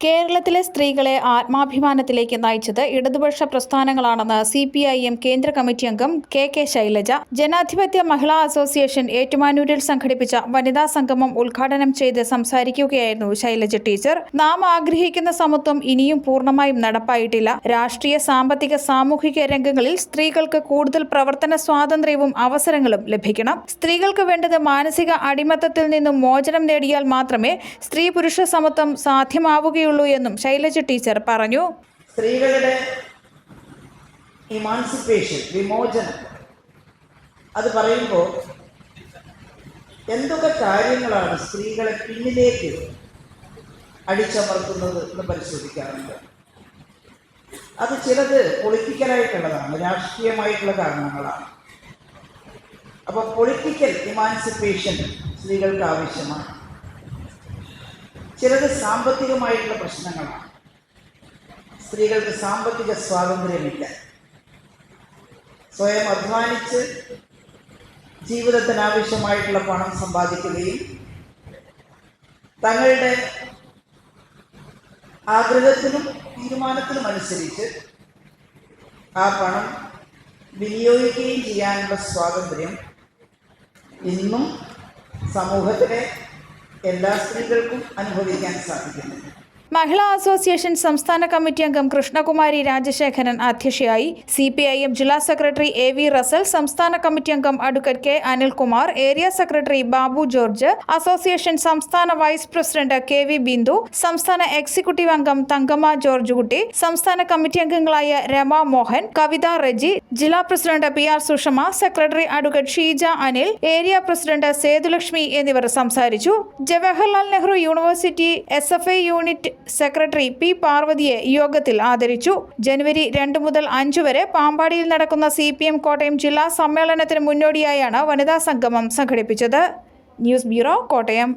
കേരളത്തിലെ സ്ത്രീകളെ ആത്മാഭിമാനത്തിലേക്ക് നയിച്ചത് ഇടതുപക്ഷ പ്രസ്ഥാനങ്ങളാണെന്ന് സി പി ഐ എം കേന്ദ്ര കമ്മിറ്റി അംഗം കെ കെ ശൈലജ. ജനാധിപത്യ മഹിളാ അസോസിയേഷൻ ഏറ്റുമാനൂരിൽ സംഘടിപ്പിച്ച വനിതാ സംഗമം ഉദ്ഘാടനം ചെയ്ത് സംസാരിക്കുകയായിരുന്നു ശൈലജ ടീച്ചർ. നാം ആഗ്രഹിക്കുന്ന സമത്വം ഇനിയും പൂർണമായും നടപ്പായിട്ടില്ല. രാഷ്ട്രീയ സാമ്പത്തിക സാമൂഹിക രംഗങ്ങളിൽ സ്ത്രീകൾക്ക് കൂടുതൽ പ്രവർത്തന സ്വാതന്ത്ര്യവും അവസരങ്ങളും ലഭിക്കണം. സ്ത്രീകൾക്ക് വേണ്ടത് മാനസിക അടിമത്തത്തിൽ നിന്നും മോചനം നേടിയാൽ മാത്രമേ സ്ത്രീ പുരുഷ സമത്വം സാധ്യമാവുകയുള്ളൂ എന്നും ശൈലജ ടീച്ചർ പറഞ്ഞു. സ്ത്രീകളുടെ ഇമാൻസിപ്പേഷൻ വിമോചനം. അത് പറയുമ്പോൾ എന്തൊക്കെ കാര്യങ്ങളാണ് സ്ത്രീകളെ പിന്നിലേക്ക് അടിച്ചമർത്തുന്നത് എന്ന് പരിശോധിക്കാറുണ്ട്. അത് ചിലത് പൊളിറ്റിക്കലായിട്ടുള്ളതാണ് രാഷ്ട്രീയമായിട്ടുള്ള കാരണങ്ങളാണ്. അപ്പോൾ പൊളിറ്റിക്കൽ ഇമാൻസിപ്പേഷൻ സ്ത്രീകൾക്ക് ആവശ്യമാണ്. ചിലത് സാമ്പത്തികമായിട്ടുള്ള പ്രശ്നങ്ങളാണ്. സ്ത്രീകൾക്ക് സാമ്പത്തിക സ്വാതന്ത്ര്യമില്ല. സ്വയം അധ്വാനിച്ച് ജീവിതത്തിന് ആവശ്യമായിട്ടുള്ള പണം സമ്പാദിക്കുകയും തങ്ങളുടെ ആഗ്രഹത്തിനും തീരുമാനത്തിനും അനുസരിച്ച് ആ പണം വിനിയോഗിക്കുകയും ചെയ്യാനുള്ള സ്വാതന്ത്ര്യം ഇന്നും സമൂഹത്തിലെ എല്ലാ സ്ത്രീകൾക്കും അനുഭവിക്കാൻ സാധിക്കുന്നുണ്ട് മഹിളാ അസോസിയേഷൻ സംസ്ഥാന കമ്മിറ്റി അംഗം കൃഷ്ണകുമാരി രാജശേഖരൻ അധ്യക്ഷയായി സി പി ഐ എം ജില്ലാ സെക്രട്ടറി എ വി റസൽ സംസ്ഥാന കമ്മിറ്റി അംഗം advocate K Anilkumar area secretary Babu George association സംസ്ഥാന vice president K V Bindu സംസ്ഥാന എക്സിക്യൂട്ടീവ് അംഗം തങ്കമ്മ ജോർജ് കുട്ടി സംസ്ഥാന കമ്മിറ്റി അംഗങ്ങളായ രമ മോഹൻ കവിത റെജി ജില്ലാ president P R Sushama secretary advocate Sheeja Anil area president Sethulakshmi എന്നിവർ സംസാരിച്ചു. Jawaharlal Nehru university S unit secretary P പാർവതിയെ യോഗത്തിൽ ആദരിച്ചു. ജനുവരി രണ്ട് മുതൽ അഞ്ച് വരെ പാമ്പാടിയിൽ നടക്കുന്ന സി പി എം കോട്ടയം ജില്ലാ സമ്മേളനത്തിന് മുന്നോടിയായാണ് വനിതാ സംഗമം സംഘടിപ്പിച്ചത്. News bureau Kottayam.